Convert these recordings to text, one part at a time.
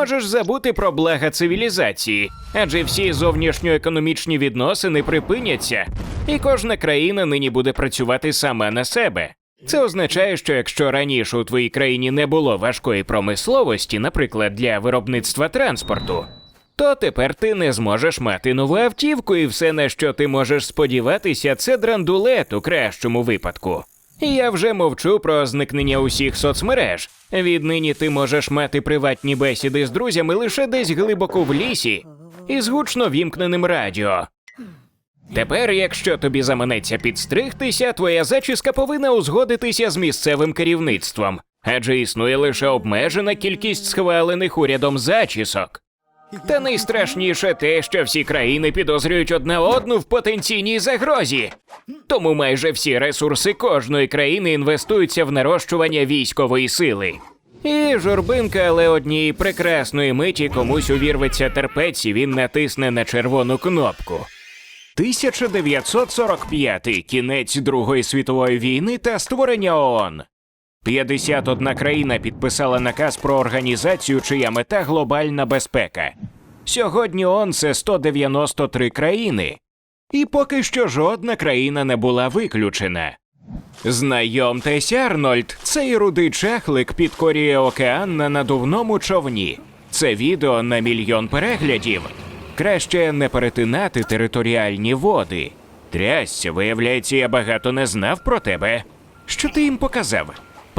Можеш забути про блага цивілізації, адже всі зовнішньоекономічні відносини припиняться, і кожна країна нині буде працювати сама на себе. Це означає, що якщо раніше у твоїй країні не було важкої промисловості, наприклад, для виробництва транспорту, то тепер ти не зможеш мати нову автівку, і все, на що ти можеш сподіватися, це драндулет у кращому випадку. Я вже мовчу про зникнення усіх соцмереж. Віднині ти можеш мати приватні бесіди з друзями лише десь глибоко в лісі і з гучно вімкненим радіо. Тепер, якщо тобі заманеться підстригтися, твоя зачіска повинна узгодитися з місцевим керівництвом, адже існує лише обмежена кількість схвалених урядом зачісок. Та найстрашніше те, що всі країни підозрюють одна одну в потенційній загрозі. Тому майже всі ресурси кожної країни інвестуються в нарощування військової сили. І журбинка, але однієї прекрасної миті комусь увірветься терпець, і він натисне на червону кнопку. 1945 кінець Другої світової війни та створення ООН. 51 країна підписала наказ про організацію, чия мета глобальна безпека. Сьогодні ООН – це 193 країни. І поки що жодна країна не була виключена. Знайомтесь, Арнольд, цей рудий чахлик підкорює океан на надувному човні. Це відео на мільйон переглядів. Краще не перетинати територіальні води. Трясся, виявляється, я багато не знав про тебе. Що ти їм показав?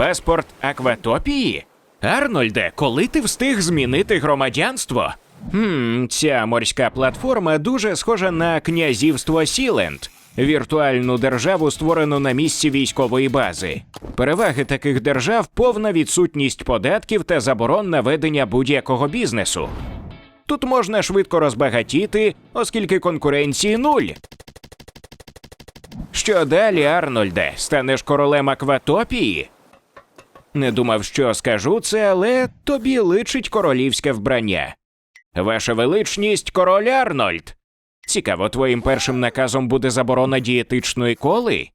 Паспорт Акватопії? Арнольде, коли ти встиг змінити громадянство? Хм, ця морська платформа дуже схожа на князівство Сіленд, віртуальну державу, створену на місці військової бази. Переваги таких держав повна відсутність податків та заборон на ведення будь-якого бізнесу. Тут можна швидко розбагатіти, оскільки конкуренції нуль. Що далі, Арнольде? Станеш королем Акватопії? Не думав, що скажу це, але тобі личить королівське вбрання. Ваша величність, король Арнольд. Цікаво, твоїм першим наказом буде заборона дієтичної коли?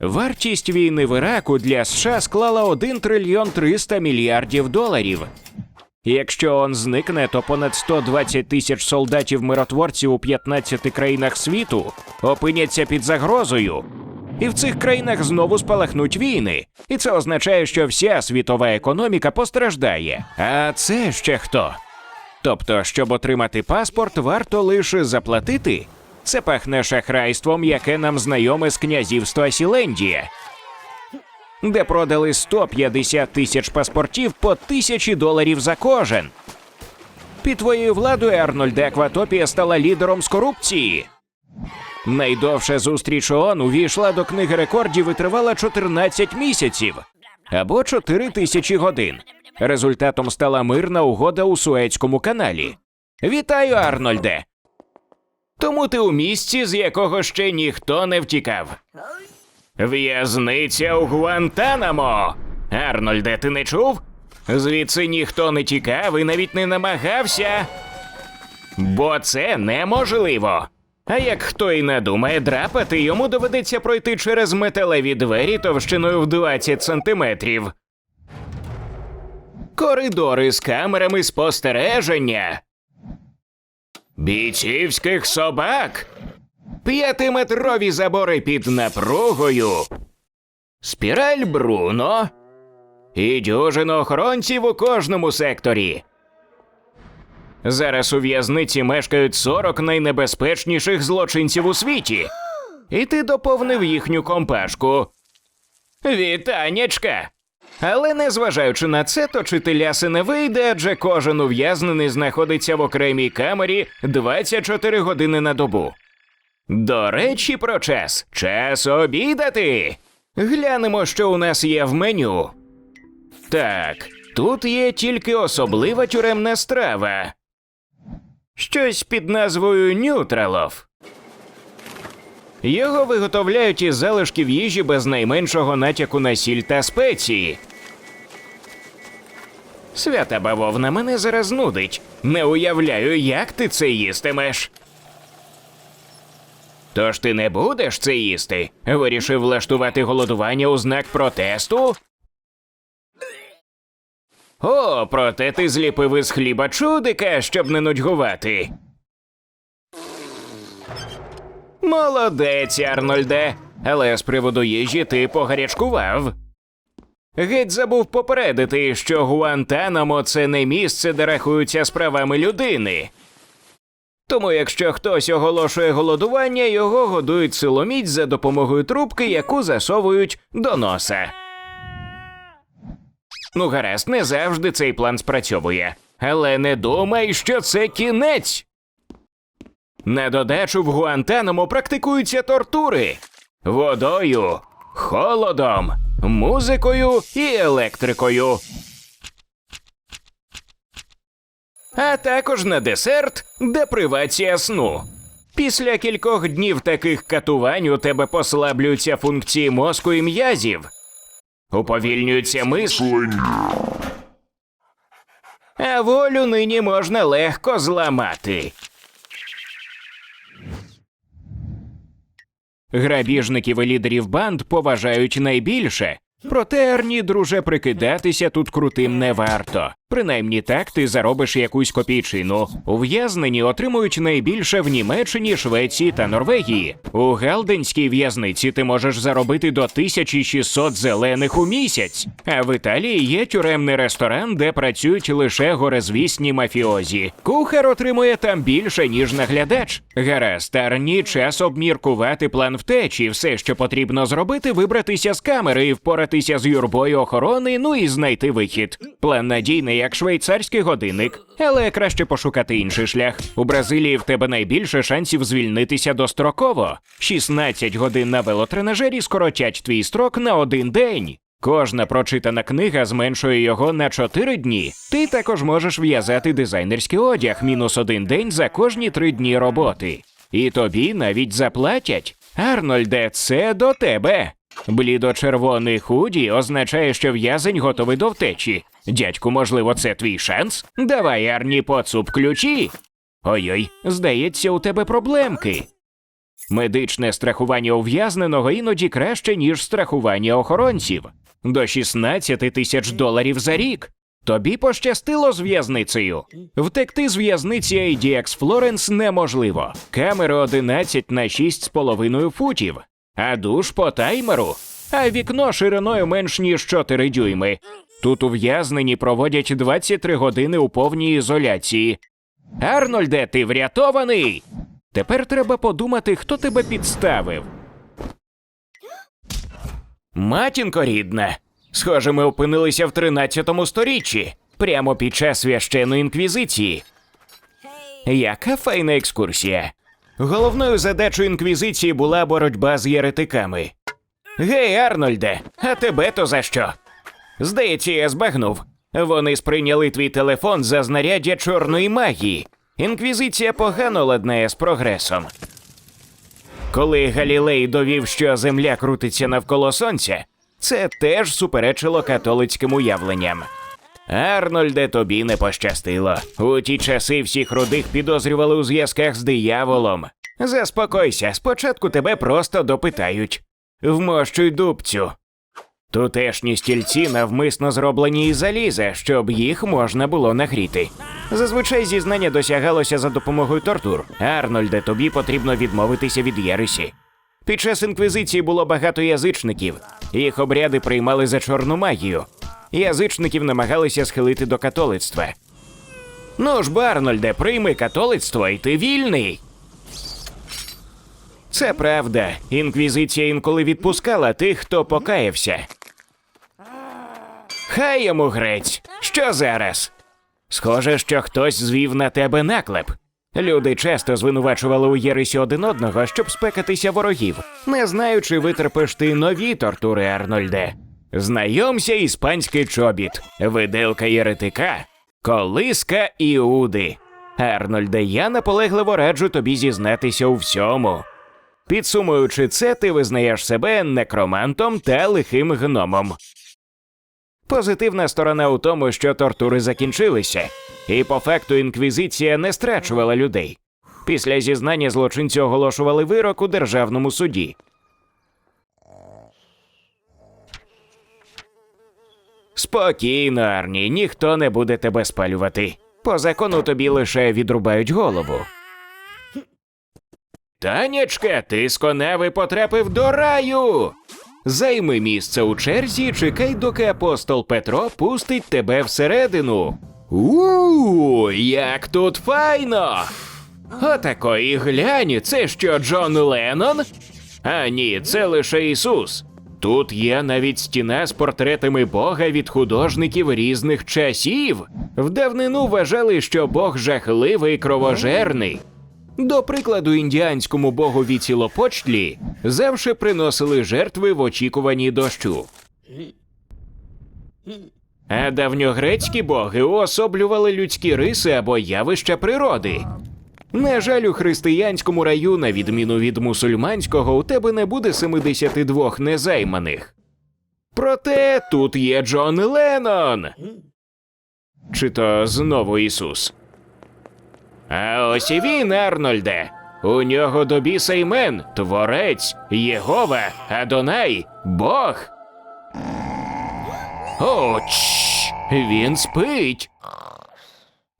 Вартість війни в Іраку для США склала 1 трильйон 300 мільярдів доларів. Якщо он зникне, то понад 120 тисяч солдатів-миротворців у 15 країнах світу опиняться під загрозою. І в цих країнах знову спалахнуть війни. І це означає, що вся світова економіка постраждає. А це ще хто? Тобто, щоб отримати паспорт, варто лише заплатити. Це пахне шахрайством, яке нам знайоме з князівства Сілендія, де продали 150 тисяч паспортів по тисячі доларів за кожен. Під твоєю владою Арнольде Акватопія стала лідером з корупції. Найдовша зустріч ООН увійшла до книги рекордів і тривала 14 місяців або 4 тисячі годин. Результатом стала мирна угода у Суецькому каналі. Вітаю, Арнольде! Тому ти у місці, з якого ще ніхто не втікав. В'язниця у Гуантанамо. Арнольде, ти не чув? Звідси ніхто не тікав і навіть не намагався. Бо це неможливо. А як хто й надумає драпати, йому доведеться пройти через металеві двері товщиною в 20 сантиметрів. Коридори з камерами спостереження. Бійцівських собак. П'ятиметрові забори під напругою. Спіраль Бруно. І дюжину охоронців у кожному секторі. Зараз у в'язниці мешкають 40 найнебезпечніших злочинців у світі. І ти доповнив їхню компашку. Вітаннячка! Але незважаючи на це, точити ляси не вийде, адже кожен ув'язнений знаходиться в окремій камері 24 години на добу. До речі, про час. Час обідати. Глянемо, що у нас є в меню. Так, тут є тільки особлива тюремна страва. Щось під назвою Нютралов. Його виготовляють із залишків їжі без найменшого натяку на сіль та спеції. Свята бавовна мене зараз нудить. Не уявляю, як ти це їстимеш. Тож ти не будеш це їсти? Вирішив влаштувати голодування у знак протесту? О, проте ти зліпив із хліба чудика, щоб не нудьгувати. Молодець, Арнольде. Але з приводу їжі ти погарячкував. Геть забув попередити, що Гуантанамо це не місце, де рахуються справами людини. Тому, якщо хтось оголошує голодування, його годують силоміць за допомогою трубки, яку засовують до носа. Ну, гаразд, не завжди цей план спрацьовує. Але не думай, що це кінець. На додачу в Гуантанамо практикуються тортури водою, холодом, музикою і електрикою. А також на десерт депривація сну. Після кількох днів таких катувань у тебе послаблюються функції мозку і м'язів, уповільнюється мислення. А волю нині можна легко зламати. Грабіжників і лідерів банд поважають найбільше. Проте, Арні, друже, прикидатися тут крутим не варто. Принаймні так ти заробиш якусь копійчину. Ув'язнені отримують найбільше в Німеччині, Швеції та Норвегії. У Галденській в'язниці ти можеш заробити до 1600 зелених у місяць. А в Італії є тюремний ресторан, де працюють лише горизвісні мафіозі. Кухар отримує там більше, ніж наглядач. Гаразд, Арні, час обміркувати план втечі. Все, що потрібно зробити, вибратися з камери і впоратися з юрбою охорони, ну і знайти вихід. План надійний, як швейцарський годинник, але краще пошукати інший шлях. У Бразилії в тебе найбільше шансів звільнитися достроково. 16 годин на велотренажері скоротять твій строк на один день. Кожна прочитана книга зменшує його на 4 дні. Ти також можеш в'язати дизайнерський одяг мінус один день за кожні три дні роботи. І тобі навіть заплатять. Арнольде, це до тебе. Блідо-червоний худі означає, що в'язень готовий до втечі. Дядьку, можливо, це твій шанс? Давай, Арні, поцуп ключі. Ой-ой, здається, у тебе проблемки. Медичне страхування ув'язненого іноді краще, ніж страхування охоронців. До 16 тисяч доларів за рік. Тобі пощастило з в'язницею. Втекти з в'язниці ADX Florence неможливо. Камери 11 на 6,5 футів, а душ по таймеру, а вікно шириною менш ніж 4 дюйми. Тут ув'язнені проводять 23 години у повній ізоляції. Арнольде, ти врятований. Тепер треба подумати, хто тебе підставив. Матінко рідна. Схоже, ми опинилися в 13 сторіччі, прямо під час священної інквізиції. Яка файна екскурсія. Головною задачою інквізиції була боротьба з єретиками. Гей, Арнольде, а тебе то за що? Здається, я збагнув. Вони сприйняли твій телефон за знаряддя чорної магії. Інквізиція погано ладнає з прогресом. Коли Галілей довів, що Земля крутиться навколо сонця, це теж суперечило католицьким уявленням. Арнольде, тобі не пощастило. У ті часи всіх рудих підозрювали у зв'язках з дияволом. Заспокойся, спочатку тебе просто допитають. Вмощуй дубцю. Тутешні стільці навмисно зроблені із заліза, щоб їх можна було нагріти. Зазвичай зізнання досягалося за допомогою тортур. Арнольде, тобі потрібно відмовитися від єресі. Під час інквізиції було багато язичників. Їх обряди приймали за чорну магію. Язичників намагалися схилити до католицтва. Ну ж, Барнольде, прийми католицтво, і ти вільний. Це правда. Інквізиція інколи відпускала тих, хто покаявся. Хай йому грець. Що зараз? Схоже, що хтось звів на тебе наклеп. Люди часто звинувачували у єресі один одного, щоб спекатися ворогів, не знаючи, витерпиш ти нові тортури, Арнольде. Знайомся іспанський чобіт, виделка єретика, колиска Іуди. Арнольде, я наполегливо раджу тобі зізнатися у всьому. Підсумуючи це, ти визнаєш себе некромантом та лихим гномом. Позитивна сторона у тому, що тортури закінчилися, і по факту інквізиція не страчувала людей. Після зізнання злочинці оголошували вирок у державному суді. Спокійно, Арні, ніхто не буде тебе спалювати. По закону тобі лише відрубають голову. Танячка, ти з коневи потрапив до раю. Займи місце у черзі, і чекай, доки апостол Петро пустить тебе всередину. У, як тут файно! Отако і глянь, це що Джон Леннон? А ні, це лише Ісус. Тут є навіть стіна з портретами Бога від художників різних часів. В давнину вважали, що Бог жахливий і кровожерний. До прикладу, індіанському богові цілопочлі завше приносили жертви в очікуванні дощу. А давньогрецькі боги уособлювали людські риси або явища природи. На жаль, у християнському раю, на відміну від мусульманського, у тебе не буде 72 незайманих. Проте тут є Джон Леннон. Чи то знову Ісус? А ось і він, Арнольде. У нього до біса імен Творець, Єгова, Адонай, Бог. О, чш, він спить.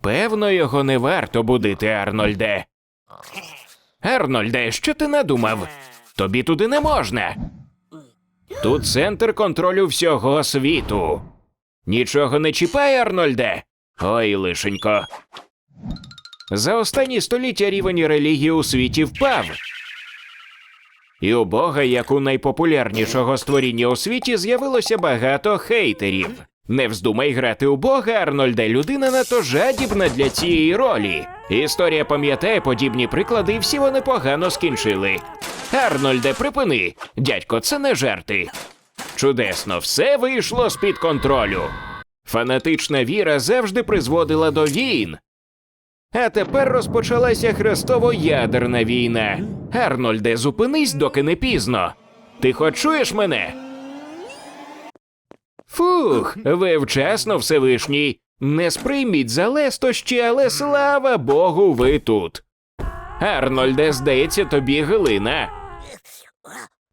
Певно, його не варто будити, Арнольде. Арнольде, що ти надумав? Тобі туди не можна. Тут центр контролю всього світу. Нічого не чіпай, Арнольде. Ой, лишенько. За останні століття рівень релігії у світі впав. І у Бога, як у найпопулярнішого створіння у світі, з'явилося багато хейтерів. Не вздумай грати у Бога, Арнольде, людина надто жадібна для цієї ролі. Історія пам'ятає подібні приклади, і всі вони погано скінчили. Арнольде, припини, дядько, це не жарти. Чудесно, все вийшло з-під контролю. Фанатична віра завжди призводила до війн. А тепер розпочалася хрестово-ядерна війна. Арнольде, зупинись, доки не пізно. Ти хоч чуєш мене? Фух, ви вчасно, Всевишній. Не сприйміть за лестощі, але слава Богу, ви тут. Арнольде, здається, тобі глина.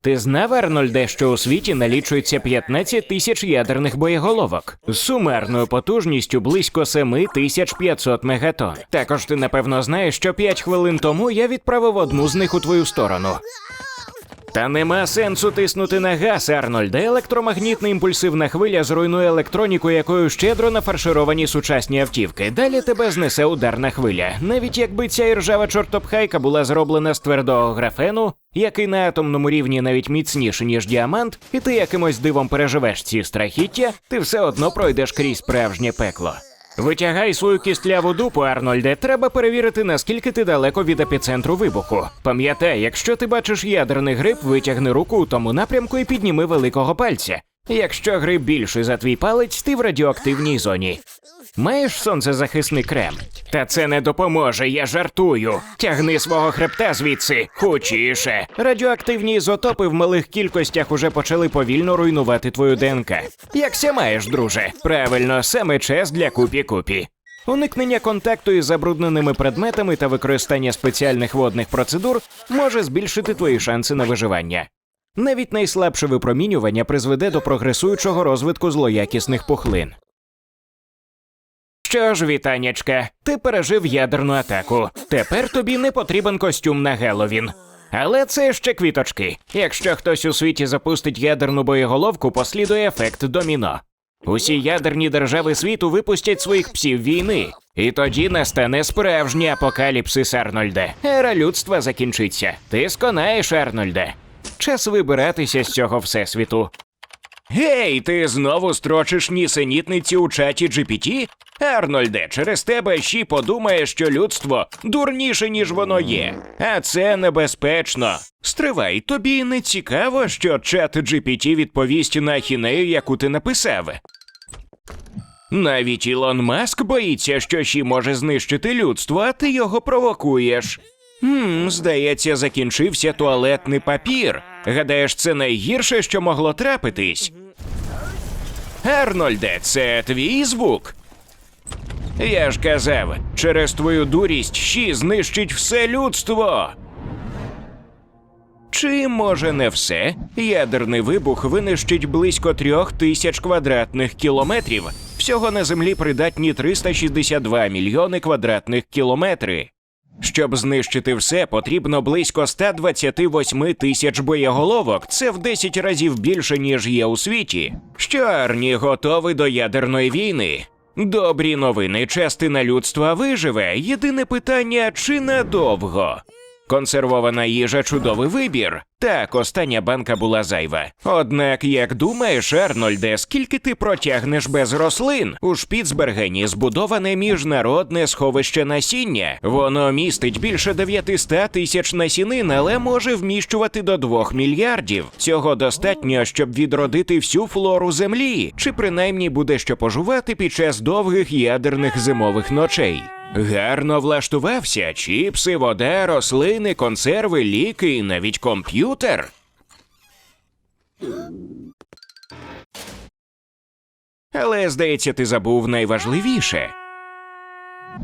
Ти знав, Арнольде, що у світі налічується 15 тисяч ядерних боєголовок з сумарною потужністю близько 7500 мегатон. Також ти напевно знаєш, що 5 хвилин тому я відправив одну з них у твою сторону. Та нема сенсу тиснути на газ, Арнольде. Електромагнітна імпульсивна хвиля зруйнує електроніку, якою щедро нафаршировані сучасні автівки. Далі тебе знесе ударна хвиля. Навіть якби ця іржава чортопхайка була зроблена з твердого графену, який на атомному рівні навіть міцніший, ніж діамант, і ти якимось дивом переживеш ці страхіття, ти все одно пройдеш крізь справжнє пекло. Витягай свою кістляву дупу, Арнольде. Треба перевірити, наскільки ти далеко від епіцентру вибуху. Пам'ятай, якщо ти бачиш ядерний гриб, витягни руку у тому напрямку і підніми великого пальця. Якщо гриб більший за твій палець, ти в радіоактивній зоні. Маєш сонцезахисний крем? Та це не допоможе, я жартую. Тягни свого хребта звідси, хучіше. Радіоактивні ізотопи в малих кількостях уже почали повільно руйнувати твою ДНК. Якся маєш, друже? Правильно, саме час для купі-купі. Уникнення контакту із забрудненими предметами та використання спеціальних водних процедур може збільшити твої шанси на виживання. Навіть найслабше випромінювання призведе до прогресуючого розвитку злоякісних пухлин. Що ж, вітаннячка, ти пережив ядерну атаку. Тепер тобі не потрібен костюм на Геловін. Але це ще квіточки. Якщо хтось у світі запустить ядерну боєголовку, послідує ефект доміно. Усі ядерні держави світу випустять своїх псів війни, і тоді настане справжній апокаліпсис, Арнольде. Ера людства закінчиться. Ти сконаєш, Арнольде. Час вибиратися з цього всесвіту. Гей, ти знову строчиш нісенітниці у чаті GPT? Арнольде, через тебе ще подумає, що людство дурніше, ніж воно є. А це небезпечно. Стривай, тобі не цікаво, що чат GPT відповість на ахінею, яку ти написав. Навіть Ілон Маск боїться, що ще може знищити людство, а ти його провокуєш. Хм, здається, закінчився туалетний папір. Гадаєш, це найгірше, що могло трапитись? Арнольде, це твій звук. Я ж казав, через твою дурість щі знищить все людство. Чи може не все? Ядерний вибух винищить близько трьох тисяч квадратних кілометрів. Всього на землі придатні 362 мільйони квадратних кілометри. Щоб знищити все, потрібно близько 128 тисяч боєголовок. Це в 10 разів більше, ніж є у світі. Що Арні готові до ядерної війни? Добрі новини, частина людства виживе. Єдине питання чи надовго. Консервована їжа чудовий вибір. Так, остання банка була зайва. Однак, як думаєш, Арнольде, скільки ти протягнеш без рослин? У Шпіцбергені збудоване міжнародне сховище насіння. Воно містить більше 900 тисяч насінин, але може вміщувати до 2 мільярдів. Цього достатньо, щоб відродити всю флору землі, чи принаймні буде що пожувати під час довгих ядерних зимових ночей. Гарно влаштувався чіпси, вода, рослини, консерви, ліки і навіть комп'ютер. Але, здається, ти забув найважливіше.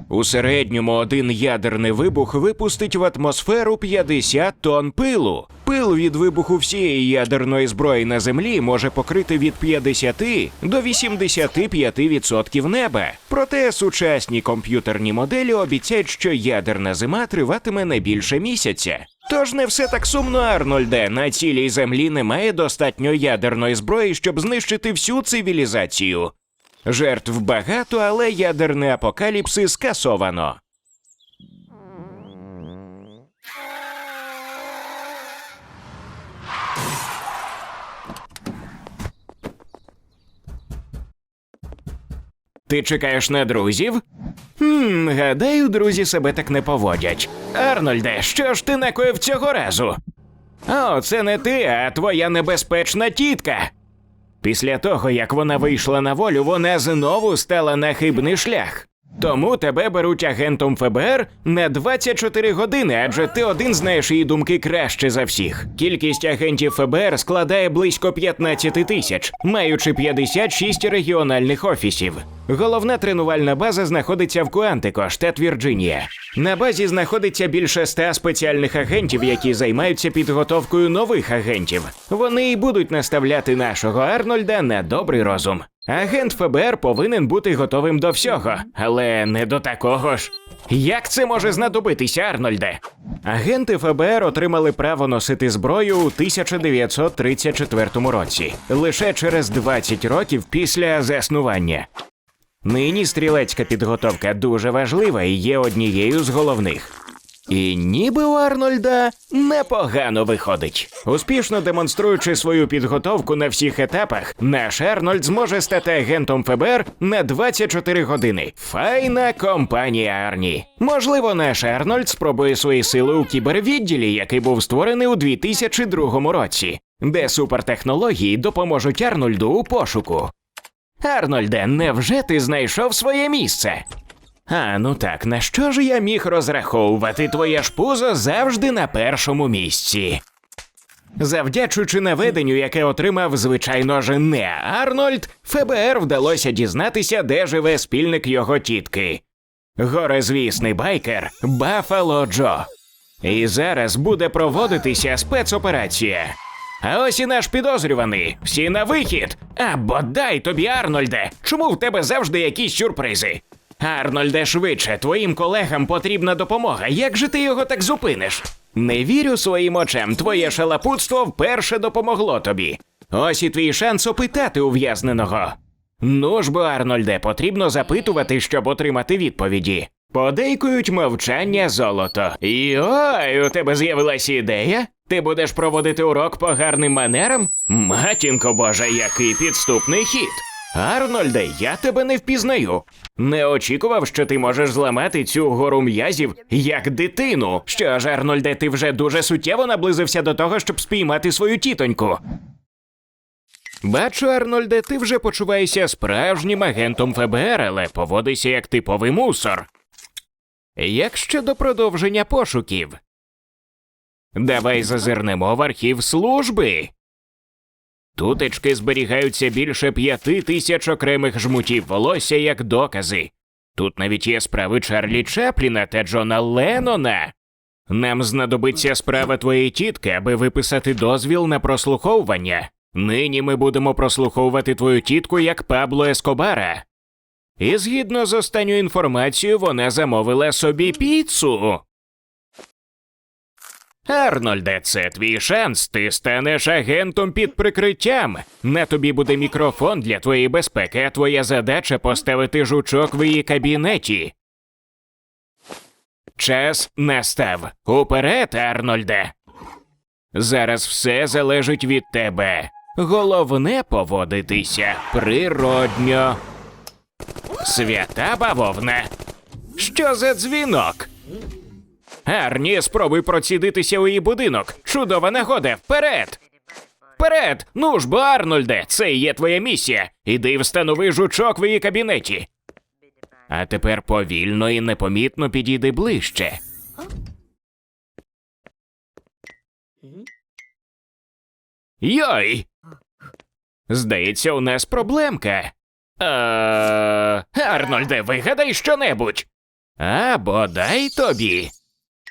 У середньому один ядерний вибух випустить в атмосферу 50 тонн пилу. Пил від вибуху всієї ядерної зброї на землі може покрити від 50 до 85% неба. Проте сучасні комп'ютерні моделі обіцяють, що ядерна зима триватиме не більше місяця. Тож не все так сумно, Арнольде. На цілій землі немає достатньо ядерної зброї, щоб знищити всю цивілізацію. Жертв багато, але ядерний апокаліпсис скасовано. Ти чекаєш на друзів? Хм, гадаю, друзі себе так не поводять. Арнольде, що ж ти накоїв цього разу? О, це не ти, а твоя небезпечна тітка. Після того, як вона вийшла на волю, вона знову стала на хибний шлях. Тому тебе беруть агентом ФБР на 24 години, адже ти один знаєш її думки краще за всіх. Кількість агентів ФБР складає близько 15 тисяч, маючи 56 регіональних офісів. Головна тренувальна база знаходиться в Куантико, штат Вірджинія. На базі знаходиться більше ста спеціальних агентів, які займаються підготовкою нових агентів. Вони і будуть наставляти нашого Арнольда на добрий розум. Агент ФБР повинен бути готовим до всього, але не до такого ж. Як це може знадобитися, Арнольде? Агенти ФБР отримали право носити зброю у 1934 році, лише через 20 років після заснування. Нині стрілецька підготовка дуже важлива і є однією з головних. І ніби у Арнольда непогано виходить. Успішно демонструючи свою підготовку на всіх етапах, наш Арнольд зможе стати агентом ФБР на 24 години. Файна компанія Арні. Можливо, наш Арнольд спробує свої сили у кібервідділі, який був створений у 2002 році, де супертехнології допоможуть Арнольду у пошуку. Арнольде, невже ти знайшов своє місце? А, ну так, на що ж я міг розраховувати твоє ж пузо завжди на першому місці? Завдячуючи наведенню, яке отримав, звичайно ж, не Арнольд, ФБР вдалося дізнатися, де живе спільник його тітки. Горизвісний байкер Баффало Джо. І зараз буде проводитися спецоперація. А ось і наш підозрюваний. Всі на вихід. А бодай тобі, Арнольде. Чому в тебе завжди якісь сюрпризи? Арнольде, швидше, твоїм колегам потрібна допомога. Як же ти його так зупиниш? Не вірю своїм очам, твоє шалапутство вперше допомогло тобі. Ось і твій шанс опитати ув'язненого. Ну ж бо, Арнольде, потрібно запитувати, щоб отримати відповіді. Подейкують мовчання золото. І у тебе з'явилася ідея? Ти будеш проводити урок по гарним манерам? Матінко Божа, який підступний хід. Арнольде, я тебе не впізнаю. Не очікував, що ти можеш зламати цю гору м'язів як дитину. Що ж, Арнольде, ти вже дуже суттєво наблизився до того, щоб спіймати свою тітоньку. Бачу, Арнольде, ти вже почуваєшся справжнім агентом ФБР, але поводишся як типовий мусор. Як щодо продовження пошуків? Давай зазирнемо в архів служби. Тутечки зберігаються більше п'яти тисяч окремих жмутів волосся як докази. Тут навіть є справи Чарлі Чапліна та Джона Леннона. Нам знадобиться справа твоєї тітки, аби виписати дозвіл на прослуховування. Нині ми будемо прослуховувати твою тітку як Пабло Ескобара. І згідно з останньою інформацією, вона замовила собі піцу. Арнольде, це твій шанс. Ти станеш агентом під прикриттям. На тобі буде мікрофон для твоєї безпеки, а твоя задача поставити жучок в її кабінеті. Час настав. Уперед, Арнольде. Зараз все залежить від тебе. Головне поводитися природньо. Свята бавовна. Що за дзвінок? Арні, спробуй процідитися у її будинок. Чудова нагода. Вперед! Вперед! Ну ж бо, Арнольде, це і є твоя місія. Іди встанови жучок в її кабінеті. А тепер повільно і непомітно підійди ближче. Йой! Здається, у нас проблемка. Арнольде, вигадай щонебудь. А бодай тобі.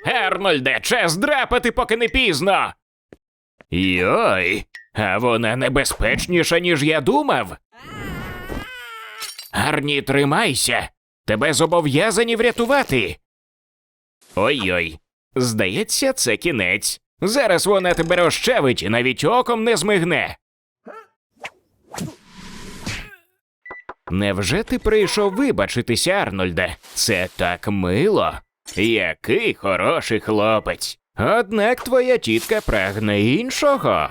Арнольде, час драпати, поки не пізно. Йой, а вона небезпечніша, ніж я думав. Арні, тримайся. Тебе зобов'язані врятувати. Ой-ой. Здається, це кінець. Зараз вона тебе розчавить і навіть оком не змигне. Невже ти прийшов вибачитися, Арнольде? Це так мило. Який хороший хлопець. Однак твоя тітка прагне іншого.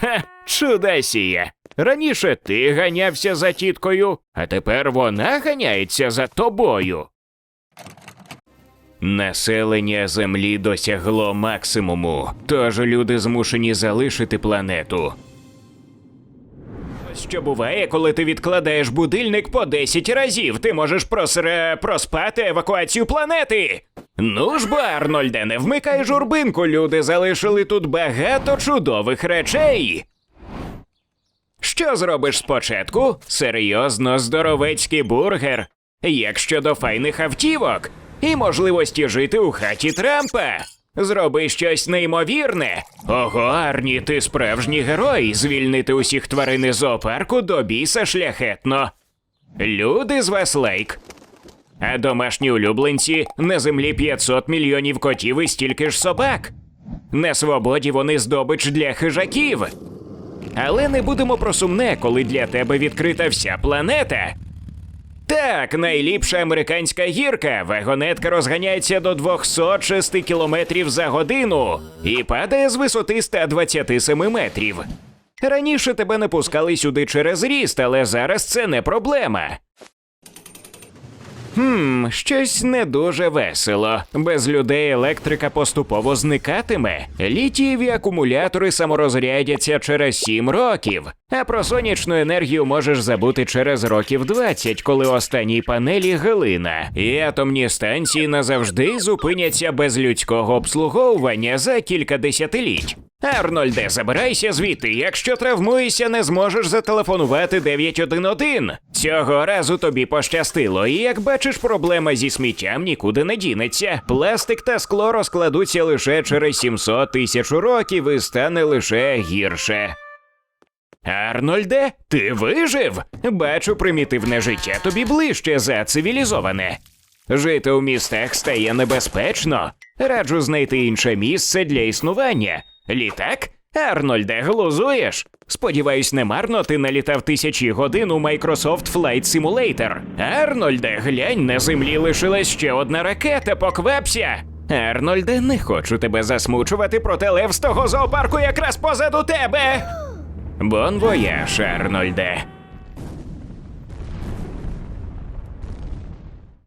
Ха, чудесіє. Раніше ти ганявся за тіткою, а тепер вона ганяється за тобою. Населення Землі досягло максимуму, тож люди змушені залишити планету. Що буває, коли ти відкладаєш будильник по 10 разів, ти можеш просре... проспати евакуацію планети. Ну ж бо, Арнольде, не вмикай журбинку, люди залишили тут багато чудових речей. Що зробиш спочатку? Серйозно здоровецький бургер. Як щодо файних автівок і можливості жити у хаті Трампа. Зроби щось неймовірне. Ого, Арні, ти справжній герой. Звільнити усіх тварин із зоопарку до біса шляхетно. Люди з вас лайк. А домашні улюбленці на землі 500 мільйонів котів і стільки ж собак. На свободі вони здобич для хижаків. Але не будемо про сумне, коли для тебе відкрита вся планета. Так, найліпша американська гірка. Вагонетка розганяється до 206 км за годину і падає з висоти 127 метрів. Раніше тебе не пускали сюди через ріст, але зараз це не проблема. Хм, щось не дуже весело. Без людей електрика поступово зникатиме. Літієві акумулятори саморозрядяться через 7 років. А про сонячну енергію можеш забути через років 20, коли останній панелі глина. І атомні станції назавжди зупиняться без людського обслуговування за кілька десятиліть. Арнольде, забирайся звідти. Якщо травмуєшся, не зможеш зателефонувати 911. Цього разу тобі пощастило, і як бачиш, проблема зі сміттям нікуди не дінеться. Пластик та скло розкладуться лише через 700 тисяч років і стане лише гірше. Арнольде, ти вижив? Бачу, примітивне життя тобі ближче за цивілізоване. Жити у містах стає небезпечно. Раджу знайти інше місце для існування. Літак? Арнольде, глузуєш? Сподіваюсь, немарно ти налітав тисячі годин у Microsoft Flight Simulator. Арнольде, глянь, на землі лишилась ще одна ракета, поквапся. Арнольде, не хочу тебе засмучувати, проте лев з того зоопарку якраз позаду тебе. Бон вояж, Арнольде.